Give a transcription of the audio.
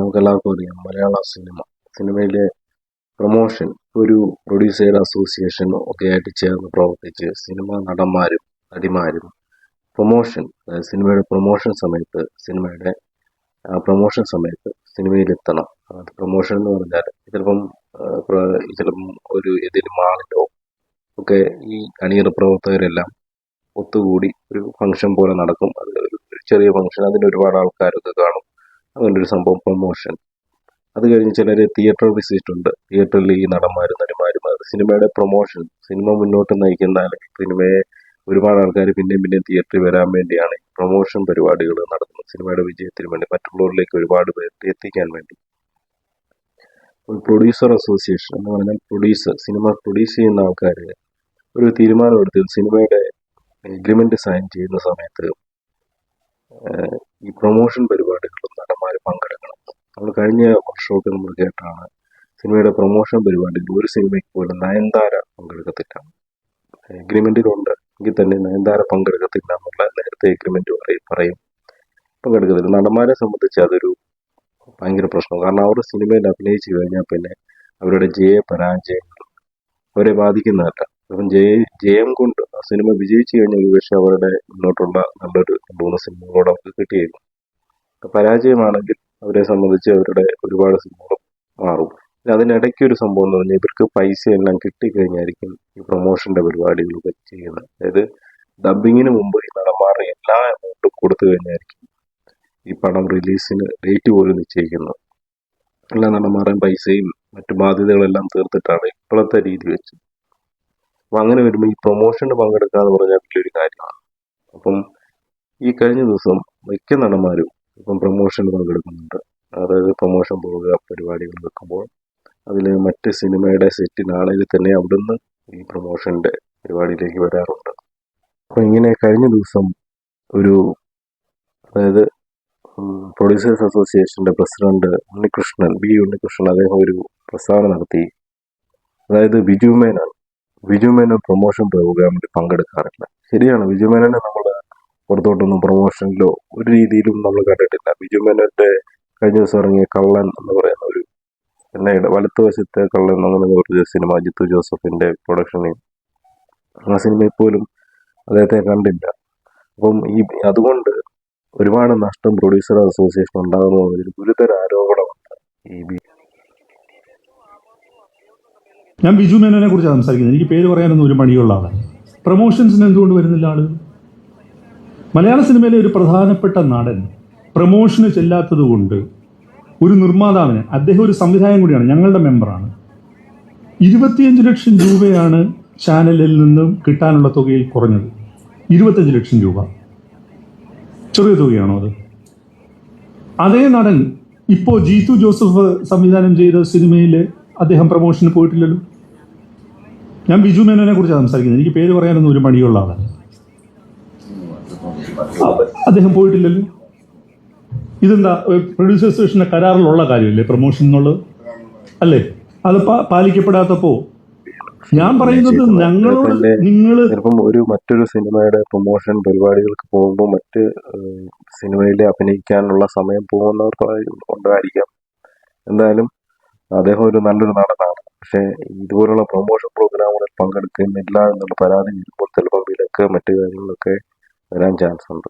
നമുക്ക് എല്ലാവർക്കും അറിയാം. മലയാള സിനിമ സിനിമയിലെ പ്രൊമോഷൻ ഒരു പ്രൊഡ്യൂസേഴ്സ് അസോസിയേഷൻ ഒക്കെ ആയിട്ട് ചേർന്ന് പ്രവർത്തിച്ച് സിനിമ നടന്മാരും നടിമാരും പ്രൊമോഷൻ സിനിമയുടെ പ്രൊമോഷൻ സമയത്ത് സിനിമയുടെ പ്രൊമോഷൻ സമയത്ത് സിനിമയിലെത്തണം. അത് പ്രൊമോഷൻ എന്ന് പറഞ്ഞാൽ ചിലപ്പം ചിലപ്പം ഒരു ഏതെങ്കിലും മാളിലോ ഒക്കെ ഈ അണിയറ പ്രവർത്തകരെല്ലാം ഒത്തുകൂടി ഒരു ഫംഗ്ഷൻ പോലെ നടക്കും. അത് ഒരു ഒരു ചെറിയ ഫംഗ്ഷൻ അതിന് ഒരുപാട് ആൾക്കാരൊക്കെ കാണും. അങ്ങനെ ഒരു സംഭവം പ്രൊമോഷൻ അത് കഴിഞ്ഞ് ചിലർ തിയേറ്റർ വിസിറ്റ് ഉണ്ട്. തിയേറ്ററിൽ ഈ നടന്മാരും നടിമാരും സിനിമയുടെ പ്രൊമോഷൻ സിനിമ മുന്നോട്ട് നയിക്കുന്ന അല്ലെങ്കിൽ സിനിമയെ ഒരുപാട് ആൾക്കാർ പിന്നെയും പിന്നെയും തിയേറ്ററിൽ വരാൻ വേണ്ടിയാണ് പ്രൊമോഷൻ പരിപാടികൾ നടത്തുന്നത്. സിനിമയുടെ വിജയത്തിന് വേണ്ടി മറ്റുള്ളവരിലേക്ക് ഒരുപാട് പേർ എത്തിക്കാൻ വേണ്ടി. ഒരു പ്രൊഡ്യൂസർ അസോസിയേഷൻ എന്ന് പറഞ്ഞാൽ പ്രൊഡ്യൂസർ സിനിമ പ്രൊഡ്യൂസ് ചെയ്യുന്ന ആൾക്കാർ ഒരു തീരുമാനമെടുത്ത് സിനിമയുടെ എഗ്രിമെന്റ് സൈൻ ചെയ്യുന്ന സമയത്ത് ഈ പ്രൊമോഷൻ പരിപാടികളും നടന്മാർ പങ്കെടുക്കണം. നമ്മൾ കഴിഞ്ഞ വർഷമൊക്കെ നമ്മൾ കേട്ടാണ് സിനിമയുടെ പ്രൊമോഷൻ പരിപാടിയിൽ ഒരു സിനിമയ്ക്ക് പോലും നയൻതാര പങ്കെടുക്കത്തില്ല. എഗ്രിമെന്റിലുണ്ട്. എങ്കിൽ തന്നെ നയൻതാര പങ്കെടുക്കത്തില്ല എന്നുള്ള നേരത്തെ എഗ്രിമെന്റ് പറയും പറയും. പങ്കെടുക്കത്തില്ല. നടന്മാരെ സംബന്ധിച്ച് അതൊരു ഭയങ്കര പ്രശ്നം കാരണം അവർ സിനിമയിൽ അഭിനയിച്ചു കഴിഞ്ഞാൽ പിന്നെ അവരുടെ ജയ പരാജയങ്ങൾ അവരെ ബാധിക്കുന്നതല്ല. അപ്പം ജയ ജയം കൊണ്ട് ആ സിനിമ വിജയിച്ചു കഴിഞ്ഞാൽ ഒരുപക്ഷെ അവരുടെ മുന്നോട്ടുള്ള നല്ലൊരു മൂന്ന് സിനിമകളോട് അവർക്ക് കിട്ടിയിരുന്നു പരാജയമാണെങ്കിൽ അവരെ സംബന്ധിച്ച് അവരുടെ ഒരുപാട് സിനിമകൾ മാറും. അതിനിടയ്ക്ക് ഒരു സംഭവം എന്ന് പറഞ്ഞാൽ ഇവർക്ക് പൈസ എല്ലാം കിട്ടിക്കഴിഞ്ഞായിരിക്കും ഈ പ്രൊമോഷന്റെ പരിപാടികളൊക്കെ ചെയ്യുന്നത്. അതായത് ഡബിങ്ങിന് മുമ്പ് ഈ നടന്മാരുടെ എല്ലാ എമൗണ്ടും കൊടുത്തു കഴിഞ്ഞായിരിക്കും ഈ പണം റിലീസിന് ഡേറ്റ് പോലും നിശ്ചയിക്കുന്നത്. എല്ലാ നടന്മാരുടെയും പൈസയും മറ്റു ബാധ്യതകളെല്ലാം തീർത്തിട്ടാണ് ഇപ്പോഴത്തെ രീതി വെച്ച് അപ്പം അങ്ങനെ വരുമ്പോൾ ഈ പ്രൊമോഷന് പങ്കെടുക്കുക എന്ന് പറഞ്ഞാൽ വലിയൊരു കാര്യമാണ്. അപ്പം ഈ കഴിഞ്ഞ ദിവസം മിക്ക നടന്മാരും ഇപ്പം പ്രൊമോഷന് പങ്കെടുക്കുന്നുണ്ട്. അതായത് പ്രൊമോഷൻ പോവുക പരിപാടികൾ വെക്കുമ്പോൾ അതിൽ മറ്റ് സിനിമയുടെ സെറ്റിനാണെങ്കിൽ തന്നെ അവിടുന്ന് ഈ പ്രൊമോഷന്റെ പരിപാടിയിലേക്ക് വരാറുണ്ട്. അപ്പം ഇങ്ങനെ കഴിഞ്ഞ ദിവസം ഒരു അതായത് പ്രൊഡ്യൂസേഴ്സ് അസോസിയേഷന്റെ പ്രസിഡന്റ് ഉണ്ണികൃഷ്ണൻ ബി ഉണ്ണികൃഷ്ണൻ അദ്ദേഹം ഒരു പ്രസ്താവന നടത്തി. അതായത് ബിജു മേനോൻ ബിജു പ്രൊമോഷൻ പ്രോഗ്രാമിൽ പങ്കെടുക്കാറില്ല ശരിയാണ് ബിജു മേനോനെ നമ്മൾ പുറത്തോട്ടൊന്നും പ്രൊമോഷനിലോ ഒരു രീതിയിലും നമ്മൾ കണ്ടിട്ടില്ല. വിജുമേനോന്റെ കഴിഞ്ഞ ദിവസം ഇറങ്ങിയ കള്ളൻ എന്ന് പറയുന്ന ഒരു എന്നയുടെ വലത്തുവശത്തെ കള്ളൻ അങ്ങനെ പറഞ്ഞ സിനിമ ജിത്തു ജോസഫിന്റെ പ്രൊഡക്ഷനിൽ ആ സിനിമയിൽ പോലും അദ്ദേഹത്തെ കണ്ടില്ല. അപ്പം ഈ അതുകൊണ്ട് ഒരുപാട് നഷ്ടം പ്രൊഡ്യൂസർ അസോസിയേഷൻ ഉണ്ടാകുന്നതിൽ ഗുരുതര ആരോപണമുണ്ട് ഈ ബി- ഞാൻ ബിജു മേനോനെ കുറിച്ചാണ് സംസാരിക്കുന്നത്. എനിക്ക് പേര് പറയാനൊന്നും ഒരു മടിയുള്ള ആളാണ് പ്രൊമോഷൻസിന് എന്തുകൊണ്ട് വരുന്നില്ല ആൾ? മലയാള സിനിമയിലെ ഒരു പ്രധാനപ്പെട്ട നടൻ പ്രൊമോഷന് ചെല്ലാത്തത് കൊണ്ട് ഒരു നിർമ്മാതാവിന് അദ്ദേഹം ഒരു സംവിധായകൻ കൂടിയാണ് ഞങ്ങളുടെ മെമ്പറാണ്. ഇരുപത്തിയഞ്ച് ലക്ഷം രൂപയാണ് ചാനലിൽ നിന്നും കിട്ടാനുള്ള തുകയിൽ കുറഞ്ഞത്. ഇരുപത്തഞ്ച് ലക്ഷം രൂപ. ചെറിയ തുകയാണോ അത്? അതേ നടൻ ഇപ്പോൾ ജീതു ജോസഫ് സംവിധാനം ചെയ്ത സിനിമയിൽ അദ്ദേഹം പ്രൊമോഷന് പോയിട്ടില്ലല്ലോ. ഞാൻ ബിജു മേനോനെ കുറിച്ചാണ് സംസാരിക്കുന്നത്. എനിക്ക് പേര് പറയാനൊന്നും ഒരു മടിയുള്ള ആളാണ് അദ്ദേഹം പോയിട്ടില്ലല്ലോ. ഇതെന്താ പ്രൊഡ്യൂസർ അസോസിയേഷന്റെ കരാറിലുള്ള കാര്യമല്ലേ? പ്രൊമോഷൻ എന്നുള്ളത്? അല്ലേ? അത് പാലിക്കപ്പെടാത്തപ്പോൾ പാലിക്കപ്പെടാത്തപ്പോ ഞാൻ പറയുന്നത് ഞങ്ങളോട് നിങ്ങൾ ചിലപ്പം ഒരു മറ്റൊരു സിനിമയുടെ പ്രൊമോഷൻ പരിപാടികൾക്ക് പോകുമ്പോൾ മറ്റ് സിനിമയിൽ അഭിനയിക്കാനുള്ള സമയം പോകുന്നവർക്ക് ഉണ്ടായിരിക്കാം എന്തായാലും അദ്ദേഹം ഒരു നല്ലൊരു നടനാണ്. പക്ഷേ ഇതുപോലുള്ള പ്രൊമോഷൻ പ്രോഗ്രാമുകളിൽ പങ്കെടുക്കുന്നില്ല എന്നുള്ള പരാതി വരുമ്പോൾ ചിലപ്പോൾ വിലക്ക് മറ്റു കാര്യങ്ങളൊക്കെ വരാൻ ചാൻസ് ഉണ്ട്.